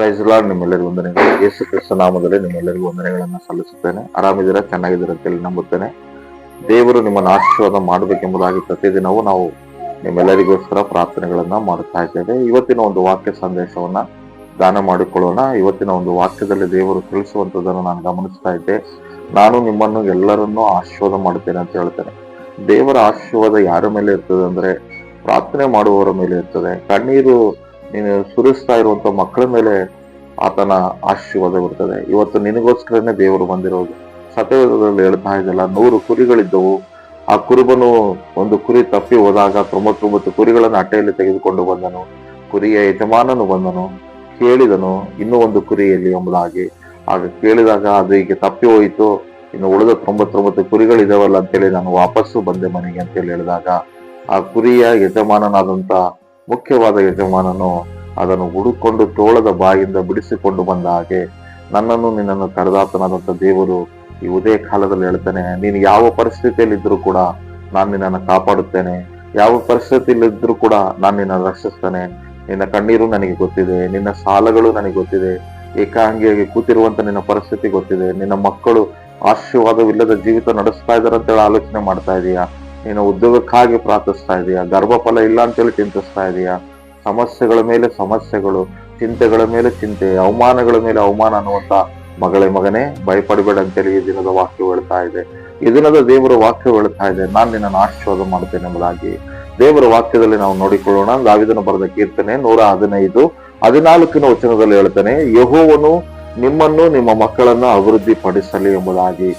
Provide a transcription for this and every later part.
Price lord ನಿಮ್ಮೆಲ್ಲರಿಗೂ ವಂದನೆಗಳು. ಯೇಸು ಕ್ರಿಸ್ತ ನಾಮದಲ್ಲಿ ನಿಮ್ಮೆಲ್ಲರಿಗೂ ವಂದನೆಗಳನ್ನು ಸಲ್ಲಿಸುತ್ತೇನೆ. ಆರಾಮಿದ್ದೀರಾ? ಚೆನ್ನಾಗಿದ್ದೀರಾ ಅಂತೇಳಿ ನಂಬುತ್ತೇನೆ. ದೇವರು ನಿಮ್ಮನ್ನು ಆಶೀರ್ವಾದ ಮಾಡಬೇಕೆಂಬುದಾಗಿ ಪ್ರತಿದಿನವೂ ನಾವು ನಿಮ್ಮೆಲ್ಲರಿಗೋಸ್ಕರ ಪ್ರಾರ್ಥನೆಗಳನ್ನು ಮಾಡುತ್ತಾ ಇದ್ದೇವೆ. ಇವತ್ತಿನ ಒಂದು ವಾಕ್ಯ ಸಂದೇಶವನ್ನ ದಾನ ಮಾಡಿಕೊಳ್ಳೋಣ. ಇವತ್ತಿನ ಒಂದು ವಾಕ್ಯದಲ್ಲಿ ದೇವರು ತಿಳಿಸುವಂತದನ್ನು ನಾನು ಗಮನಿಸ್ತಾ ಇದ್ದೆ. ನಾನು ನಿಮ್ಮನ್ನು ಎಲ್ಲರನ್ನೂ ಆಶೀರ್ವಾದ ಮಾಡುತ್ತೇನೆ ಅಂತ ಹೇಳ್ತೇನೆ. ದೇವರ ಆಶೀರ್ವಾದ ಯಾರ ಮೇಲೆ ಇರ್ತದೆ ಅಂದ್ರೆ ಪ್ರಾರ್ಥನೆ ಮಾಡುವವರ ಮೇಲೆ ಇರ್ತದೆ. ಕಣ್ಣೀರು ನೀನು ಸುರಿಸ್ತಾ ಇರುವಂತ ಮಕ್ಕಳ ಮೇಲೆ ಆತನ ಆಶೀರ್ವಾದ ಬರ್ತದೆ. ಇವತ್ತು ನಿನಗೋಸ್ಕರನೇ ದೇವರು ಬಂದಿರೋದು. ಸತ್ಯದಲ್ಲಿ ಹೇಳ್ತಾ ಇದ್ದಲ್ಲ ನೂರು ಕುರಿಗಳಿದ್ದವು. ಆ ಕುರುಬನು ಒಂದು ಕುರಿ ತಪ್ಪಿ ಹೋದಾಗ ತೊಂಬತ್ತೊಂಬತ್ತು ಕುರಿಗಳನ್ನು ಅಟ್ಟೆಯಲ್ಲಿ ತೆಗೆದುಕೊಂಡು ಬಂದನು. ಕುರಿಯ ಯಜಮಾನನು ಬಂದನು. ಕೇಳಿದನು, ಇನ್ನೂ ಒಂದು ಕುರಿಯಲ್ಲಿ ಎಂಬುದಾಗಿ. ಆಗ ಕೇಳಿದಾಗ, ಅದು ಈಗ ತಪ್ಪಿ ಹೋಯಿತು. ಇನ್ನು ಉಳಿದ ತೊಂಬತ್ತೊಂಬತ್ತು ಕುರಿಗಳಿದಾವಲ್ಲ, ಅಂತೇಳಿ ನಾನು ವಾಪಸ್ಸು ಬಂದೆ ಮನೆಗೆ ಅಂತೇಳಿ ಹೇಳಿದಾಗ, ಆ ಕುರಿಯ ಯಜಮಾನನಾದಂತ ಮುಖ್ಯವಾದ ಯಜಮಾನನು ಅದನ್ನು ಹುಡುಕೊಂಡು ತೋಳದ ಬಾಯಿಂದ ಬಿಡಿಸಿಕೊಂಡು ಬಂದ ಹಾಗೆ, ನನ್ನನ್ನು ನಿನ್ನನ್ನು ಕರೆದಾತನಾದಂತ ದೇವರು ಈ ಉದಯ ಕಾಲದಲ್ಲಿ ಹೇಳ್ತಾನೆ, ನೀನು ಯಾವ ಪರಿಸ್ಥಿತಿಯಲ್ಲಿ ಇದ್ರೂ ಕೂಡ ನಾನು ನಿನ್ನನ್ನು ಕಾಪಾಡುತ್ತೇನೆ. ಯಾವ ಪರಿಸ್ಥಿತಿಯಲ್ಲಿ ಇದ್ರೂ ಕೂಡ ನಾನು ನಿನ್ನನ್ನು ರಕ್ಷಿಸ್ತೇನೆ. ನಿನ್ನ ಕಣ್ಣೀರು ನನಗೆ ಗೊತ್ತಿದೆ, ನಿನ್ನ ಸಾಲಗಳು ನನಗೆ ಗೊತ್ತಿದೆ, ಏಕಾಂಗಿಯಾಗಿ ಕೂತಿರುವಂತ ನಿನ್ನ ಪರಿಸ್ಥಿತಿ ಗೊತ್ತಿದೆ. ನಿನ್ನ ಮಕ್ಕಳು ಆಶೀರ್ವಾದವಿಲ್ಲದ ಜೀವಿತ ನಡೆಸ್ತಾ ಇದ್ದಾರೆ ಅಂತೇಳಿ ಆಲೋಚನೆ ಮಾಡ್ತಾ ಇದೀಯಾ? ನೀನು ಉದ್ಯೋಗಕ್ಕಾಗಿ ಪ್ರಾರ್ಥಿಸ್ತಾ ಇದೆಯಾ? ಗರ್ಭಫಲ ಇಲ್ಲ ಅಂತೇಳಿ ಚಿಂತಿಸ್ತಾ ಇದೆಯಾ? ಸಮಸ್ಯೆಗಳ ಮೇಲೆ ಸಮಸ್ಯೆಗಳು, ಚಿಂತೆಗಳ ಮೇಲೆ ಚಿಂತೆ, ಅವಮಾನಗಳ ಮೇಲೆ ಅವಮಾನ ಅನ್ನುವಂತ ಮಗಳೇ ಮಗನೇ, ಭಯಪಡಬೇಡ ಅಂತೇಳಿ ಈ ದಿನದ ವಾಕ್ಯ ಹೇಳ್ತಾ ಇದೆ. ಈ ದಿನದ ದೇವರ ವಾಕ್ಯ ಹೇಳ್ತಾ ಇದೆ. ನಾನು ನಿನ್ನನ್ನು ಆಶೀರ್ವಾದ ಮಾಡ್ತೇನೆ ಎಂಬುದಾಗಿ. ದೇವರ ವಾಕ್ಯದಲ್ಲಿ ನಾವು ನೋಡಿಕೊಳ್ಳೋಣ. ದಾವಿದನ ಬರೆದ ಕೀರ್ತನೆ ನೂರ ಹದಿನೈದು, ಹದಿನಾಲ್ಕಿನ ವಚನದಲ್ಲಿ ಹೇಳ್ತಾನೆ, ಯಹೋವನು ನಿಮ್ಮನ್ನು ನಿಮ್ಮ ಮಕ್ಕಳನ್ನು ಅಭಿವೃದ್ಧಿ ಪಡಿಸಲಿ ಎಂಬುದಾಗಿ.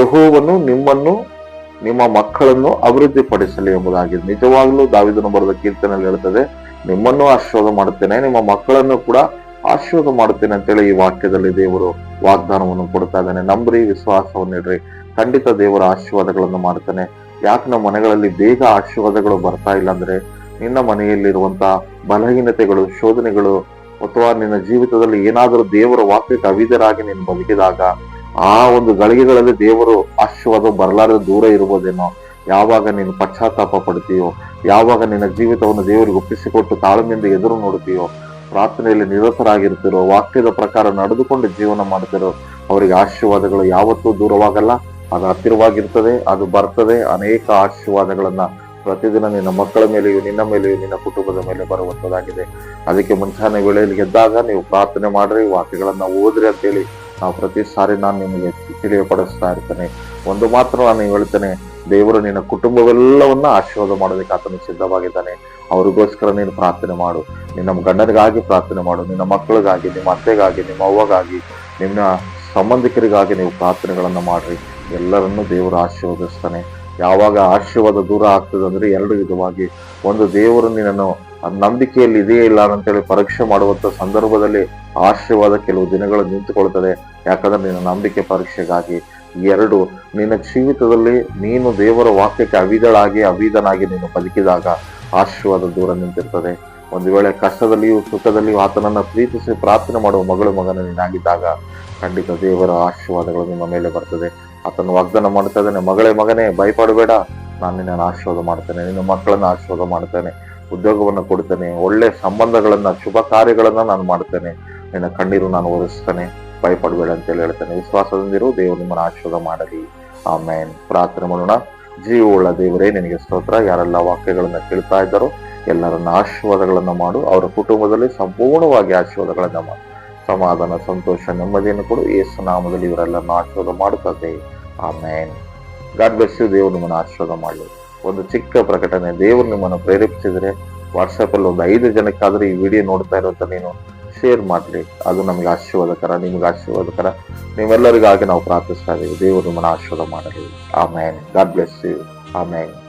ಯಹೋವನು ನಿಮ್ಮನ್ನು ನಿಮ್ಮ ಮಕ್ಕಳನ್ನು ಅಭಿವೃದ್ಧಿಪಡಿಸಲಿ ಎಂಬುದಾಗಿ ನಿಜವಾಗ್ಲೂ ದಾವಿದನು ಬರೆದ ಕೀರ್ತನೆಯಲ್ಲಿ ಹೇಳ್ತದೆ, ನಿಮ್ಮನ್ನು ಆಶೀರ್ವಾದ ಮಾಡುತ್ತೇನೆ, ನಿಮ್ಮ ಮಕ್ಕಳನ್ನು ಕೂಡ ಆಶೀರ್ವಾದ ಮಾಡುತ್ತೇನೆ ಅಂತೇಳಿ ಈ ವಾಕ್ಯದಲ್ಲಿ ದೇವರು ವಾಗ್ದಾನವನ್ನು ಕೊಡ್ತಾ ಇದ್ದಾನೆ. ನಂಬ್ರಿ ವಿಶ್ವಾಸವನ್ನಿಡ್ರಿ ಖಂಡಿತ ದೇವರ ಆಶೀರ್ವಾದಗಳನ್ನು ಮಾಡ್ತಾನೆ ಯಾಕೆ ನಮ್ಮ ಮನೆಗಳಲ್ಲಿ ಬೇಗ ಆಶೀರ್ವಾದಗಳು ಬರ್ತಾ ಇಲ್ಲ ಅಂದ್ರೆ ನಿನ್ನ ಮನೆಯಲ್ಲಿರುವಂತಹ ಬಲಹೀನತೆಗಳು, ಶೋಧನೆಗಳು ಅಥವಾ ನಿನ್ನ ಜೀವಿತದಲ್ಲಿ ಏನಾದರೂ ದೇವರ ವಾಕ್ಯಕ್ಕೆ ಅವಿದರಾಗಿ ನೀನು ಬದುಕಿದಾಗ ಆ ಒಂದು ಗಳಿಗೆಗಳಲ್ಲಿ ದೇವರು ಆಶೀರ್ವಾದ ಬರಲಾರದ ದೂರ ಇರ್ಬೋದೇನೋ ಯಾವಾಗ ನೀನು ಪಶ್ಚಾತ್ತಾಪ ಪಡ್ತೀಯೋ, ಯಾವಾಗ ನಿನ್ನ ಜೀವಿತವನ್ನು ದೇವರಿಗೆ ಒಪ್ಪಿಸಿಕೊಟ್ಟು ತಾಳ್ಮೆಯಿಂದ ಎದುರು ನೋಡ್ತೀಯೋ ಪ್ರಾರ್ಥನೆಯಲ್ಲಿ ನಿರತರಾಗಿರ್ತಿರೋ ವಾಕ್ಯದ ಪ್ರಕಾರ ನಡೆದುಕೊಂಡು ಜೀವನ ಮಾಡ್ತಿರೋ ಅವರಿಗೆ ಆಶೀರ್ವಾದಗಳು ಯಾವತ್ತೂ ದೂರವಾಗಲ್ಲ. ಅದು ಹತ್ತಿರವಾಗಿರ್ತದೆ, ಅದು ಬರ್ತದೆ. ಅನೇಕ ಆಶೀರ್ವಾದಗಳನ್ನ ಪ್ರತಿದಿನ ನಿನ್ನ ಮಕ್ಕಳ ಮೇಲೆಯೂ, ನಿನ್ನ ಮೇಲೆಯೂ, ನಿನ್ನ ಕುಟುಂಬದ ಮೇಲೆ ಬರುವಂತದಾಗಿದೆ ಅದಕ್ಕೆ ಮುಂಚಾನೆ ವೇಳೆಯಲ್ಲಿ ಗೆದ್ದಾಗ ನೀವು ಪ್ರಾರ್ಥನೆ ಮಾಡ್ರಿ, ವಾಕ್ಯಗಳನ್ನ ಓದ್ರಿ ಅಂತೇಳಿ ನಾವು ಪ್ರತಿ ಸಾರಿ ನಾನು ನಿಮಗೆ ತಿಳಿಯಪಡಿಸ್ತಾ ಇರ್ತೇನೆ ಒಂದು ಮಾತ್ರ ನಾನು ಹೇಳ್ತೇನೆ, ದೇವರು ನಿನ್ನ ಕುಟುಂಬವೆಲ್ಲವನ್ನ ಆಶೀರ್ವಾದ ಮಾಡೋದಕ್ಕೆ ಆತನು ಸಿದ್ಧವಾಗಿದ್ದಾನೆ. ಅವರಿಗೋಸ್ಕರ ನೀನು ಪ್ರಾರ್ಥನೆ ಮಾಡು. ನಿನ್ನ ಗಂಡನಿಗಾಗಿ ಪ್ರಾರ್ಥನೆ ಮಾಡು, ನಿನ್ನ ಮಕ್ಕಳಿಗಾಗಿ, ನಿಮ್ಮ ಅತ್ತೆಗಾಗಿ, ನಿಮ್ಮ ಅವ್ವಗಾಗಿ ನಿಮ್ಮ ಸಂಬಂಧಿಕರಿಗಾಗಿ ನೀವು ಪ್ರಾರ್ಥನೆಗಳನ್ನು ಮಾಡಿರಿ. ಎಲ್ಲರನ್ನೂ ದೇವರು ಆಶೀರ್ವದಿಸ್ತಾನೆ. ಯಾವಾಗ ಆಶೀರ್ವಾದ ದೂರ ಆಗ್ತದೆ ಅಂದ್ರೆ ಎರಡು ವಿಧವಾಗಿ. ಒಂದು ದೇವರು ನಿನ್ನನ್ನು ನಂಬಿಕೆಯಲ್ಲಿ ಇದೆಯೇ ಇಲ್ಲ ಅಂತೇಳಿ ಪರೀಕ್ಷೆ ಮಾಡುವಂತ ಸಂದರ್ಭದಲ್ಲಿ ಆಶೀರ್ವಾದ ಕೆಲವು ದಿನಗಳು ನಿಂತುಕೊಳ್ತದೆ. ಯಾಕಂದ್ರೆ ನಿನ್ನ ನಂಬಿಕೆ ಪರೀಕ್ಷೆಗಾಗಿ ಎರಡು ನಿನ್ನ ಜೀವಿತದಲ್ಲಿ ನೀನು ದೇವರ ವಾಕ್ಯಕ್ಕೆ ಅವಿದಳಾಗಿ ಅವಿದನಾಗಿ ನೀನು ಬದುಕಿದಾಗ ಆಶೀರ್ವಾದ ದೂರ ನಿಂತಿರ್ತದೆ. ಒಂದು ವೇಳೆ ಕಷ್ಟದಲ್ಲಿಯೂ ಸುಖದಲ್ಲಿಯೂ ಆತನನ್ನು ಪ್ರೀತಿಸಿ ಪ್ರಾರ್ಥನೆ ಮಾಡುವ ಮಗಳು ಮಗನ ನೀನಾಗಿದ್ದಾಗ ಖಂಡಿತ ದೇವರ ಆಶೀರ್ವಾದಗಳು ನಿಮ್ಮ ಮೇಲೆ ಬರ್ತದೆ. ಆತನ ವಾಗ್ದಾನ ಮಾಡ್ತಾ ಇದ್ದಾನೆ. ಮಗಳೇ, ಮಗನೇ, ಭಯಪಡಬೇಡ. ನಾನು ನಿನ್ನನ್ನು ಆಶೀರ್ವಾದ ಮಾಡ್ತೇನೆ. ನಿನ್ನ ಮಕ್ಕಳನ್ನ ಆಶೀರ್ವಾದ ಮಾಡ್ತೇನೆ. ಉದ್ಯೋಗವನ್ನು ಕೊಡ್ತೇನೆ. ಒಳ್ಳೆ ಸಂಬಂಧಗಳನ್ನ, ಶುಭ ಕಾರ್ಯಗಳನ್ನ ನಾನು ಮಾಡ್ತೇನೆ. ನಿನ್ನ ಕಣ್ಣೀರು ನಾನು ಒರೆಸ್ತೇನೆ. ಭಯಪಡಬೇಡ ಅಂತೇಳಿ ಹೇಳ್ತೇನೆ. ವಿಶ್ವಾಸದಿಂದಿರು ದೇವರು ನಿಮ್ಮನ್ನು ಆಶೀರ್ವಾದ ಮಾಡಲಿ. ಆಮೇನ್. ಪ್ರಾರ್ಥನೆ ಮಾಡೋಣ. ಜೀವವುಳ್ಳ ದೇವರೇ, ನಿನಗೆ ಸ್ತೋತ್ರ. ಯಾರೆಲ್ಲ ವಾಕ್ಯಗಳನ್ನ ಕೇಳ್ತಾ ಇದ್ದಾರೋ ಎಲ್ಲರನ್ನ ಆಶೀರ್ವಾದಗಳನ್ನ ಮಾಡು. ಅವರ ಕುಟುಂಬದಲ್ಲಿ ಸಂಪೂರ್ಣವಾಗಿ ಆಶೀರ್ವಾದಗಳನ್ನ ಮಾಡು. ಸಮಾಧಾನ, ಸಂತೋಷ, ನೆಮ್ಮದಿಯನ್ನು ಕೊಡು. ಯೇಸು ನಾಮದಲ್ಲಿ ಇವರೆಲ್ಲರನ್ನ ಆಶೀರ್ವಾದ ಮಾಡುತ್ತದೆ. ಆಮೇನ್. ಗಾಡ್ ಬ್ಲೆಸ್ ಯು ದೇವರು ನಿಮ್ಮನ್ನು ಆಶೀರ್ವಾದ ಮಾಡಲಿ. ಒಂದು ಚಿಕ್ಕ ಪ್ರಕಟಣೆ ದೇವರು ನಿಮ್ಮನ್ನು ಪ್ರೇರೇಪಿಸಿದರೆ ವಾಟ್ಸಪ್ ಅಲ್ಲಿ ಒಂದು ಐದು ಜನಕ್ಕಾದರೂ ಈ ವಿಡಿಯೋ ನೋಡ್ತಾ ಇರುವಂತ ನೀನು ಶೇರ್ ಮಾಡಲಿ. ಅದು ನಮಗೆ ಆಶೀರ್ವಾದಕರ, ನಿಮ್ಗೆ ಆಶೀರ್ವಾದಕರ. ನೀವೆಲ್ಲರಿಗಾಗಿ ನಾವು ಪ್ರಾರ್ಥಿಸ್ತಾ ಇದ್ದೀವಿ. ದೇವರು ನಿಮ್ಮನ್ನು ಆಶೀರ್ವಾದ ಮಾಡಲಿ. Amen. God bless you amen.